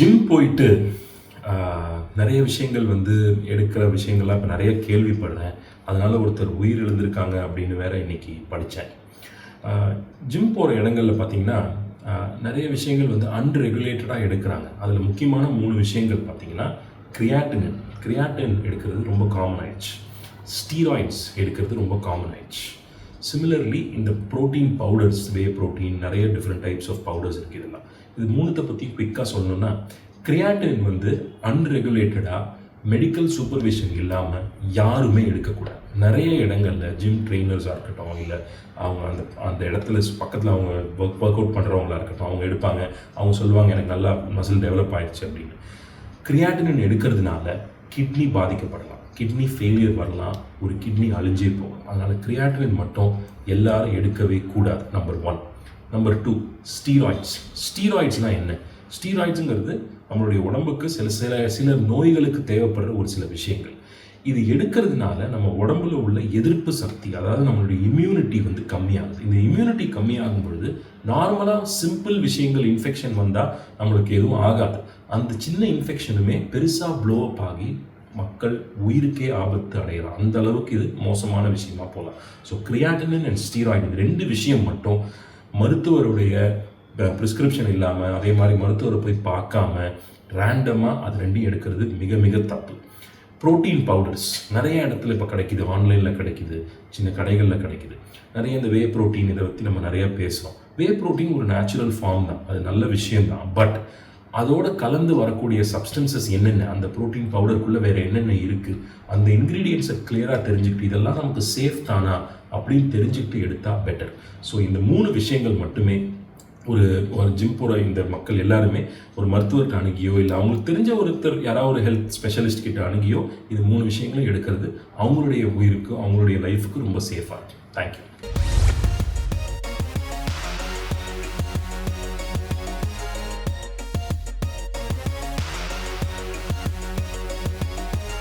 Gym போயிட்டு நிறைய விஷயங்கள் வந்து எடுக்கிற விஷயங்கள்லாம் இப்போ நிறைய கேள்விப்படுறேன். அதனால் ஒருத்தர் உயிர் எழுந்திருக்காங்க அப்படின்னு வேற இன்னைக்கு படித்தேன் ஜிம் போகிற இடங்களில் பார்த்தீங்கன்னா நிறைய விஷயங்கள் வந்து அன்ரெகுலேட்டடாக எடுக்கிறாங்க. அதில் முக்கியமான மூணு விஷயங்கள் பார்த்தீங்கன்னா கிரியாட்டின் கிரியாட்டின் எடுக்கிறது ரொம்ப காமன் ஆயிடுச்சு. ஸ்டீராய்ட்ஸ் எடுக்கிறது ரொம்ப காமன் ஆயிடுச்சு. சிமிலர்லி இந்த ப்ரோட்டீன் பவுடர்ஸ் வே ப்ரோட்டீன் நிறைய டிஃப்ரெண்ட் டைப்ஸ் ஆஃப் பவுடர்ஸ் இருக்குது இதெல்லாம். இது மூணுத்தை பற்றி குயிக்காக சொல்லணும்னா கிரியாட்டின் வந்து அன்ரெகுலேட்டடாக மெடிக்கல் சூப்பர்விஷன் இல்லாமல் யாருமே எடுக்கக்கூடாது. நிறைய இடங்களில் ஜிம் ட்ரெயினர்ஸாக இருக்கட்டும் இல்லை அவங்க அந்த அந்த இடத்துல பக்கத்தில் அவங்க ஒர்க் ஒர்க் அவுட் பண்ணுறவங்களா இருக்கட்டும் அவங்க எடுப்பாங்க. அவங்க சொல்லுவாங்க எனக்கு நல்லா மசில் டெவலப் ஆயிடுச்சு அப்படின்னு. கிரியாட்டினின் எடுக்கிறதுனால கிட்னி பாதிக்கப்படலாம். கிட்னி ஃபெயிலியர் வரலாம் ஒரு கிட்னி அழிஞ்சே போகும் அதனால் கிரியாட்டின் மட்டும் எல்லாரும் எடுக்கவே கூடாது number one number two steroids ஸ்டீராய்ட்ஸ்னால் என்ன? ஸ்டீராய்ட்ஸுங்கிறது நம்மளுடைய உடம்புக்கு சில சில சில நோய்களுக்கு தேவைப்படுற ஒரு சில விஷயங்கள். இது எடுக்கிறதுனால நம்ம உடம்புல உள்ள எதிர்ப்பு சக்தி அதாவது நம்மளுடைய இம்யூனிட்டி வந்து கம்மியாகுது. இந்த இம்யூனிட்டி கம்மியாகும் பொழுது நார்மலாக சிம்பிள் விஷயங்கள் இன்ஃபெக்ஷன் வந்தால் நம்மளுக்கு எதுவும் ஆகாது. அந்த சின்ன இன்ஃபெக்ஷனுமே பெருசாக ப்ளோ அப் ஆகி மக்கள் உயிருக்கே ஆபத்து அடையலாம். அந்த அளவுக்கு இது மோசமான விஷயமா போகலாம் ஸோ கிரியாட்டினின் அண்ட் ஸ்டீராய்டு இது ரெண்டு விஷயம் மட்டும் மருத்துவருடைய ப்ரிஸ்கிரிப்ஷன் இல்லாமல் அதே மாதிரி மருத்துவரை போய் பார்க்காம ரேண்டமாக அது ரெண்டையும் எடுக்கிறது மிக மிக தப்பு. புரோட்டீன் பவுடர்ஸ் நிறைய இடத்துல இப்போ கிடைக்குது. ஆன்லைனில் கிடைக்குது. சின்ன கடைகளில் கிடைக்குது. நிறைய இந்த வே ப்ரோட்டீன் இதை பற்றி நம்ம நிறையா பேசுகிறோம் வே ப்ரோட்டீன் ஒரு நேச்சுரல் ஃபார்ம் தான். அது நல்ல விஷயம் தான் பட் அதோடு கலந்து வரக்கூடிய சப்ஸ்டன்சஸ் என்னென்ன? அந்த புரோட்டீன் பவுடருக்குள்ளே வேறு என்னென்ன இருக்குது அந்த இன்க்ரீடியன்ஸை கிளியராக தெரிஞ்சுக்கிட்டு இதெல்லாம் நமக்கு சேஃப் தானா? அப்படின்னு தெரிஞ்சுக்கிட்டு எடுத்தால் பெட்டர் ஸோ இந்த மூணு விஷயங்கள் மட்டுமே ஒரு ஒரு ஜிம் போகிற இந்த மக்கள் எல்லாருமே ஒரு மருத்துவர்கிட்ட அணுகியோ இல்லை அவங்களுக்கு தெரிஞ்ச ஒருத்தர் யாராவது ஒரு ஹெல்த் ஸ்பெஷலிஸ்ட் கிட்ட அணுகியோ இது மூணு விஷயங்களும் எடுக்கிறது. அவங்களுடைய உயிருக்கு அவங்களுடைய லைஃபுக்கு ரொம்ப சேஃபாக இருக்கும். தேங்க்யூ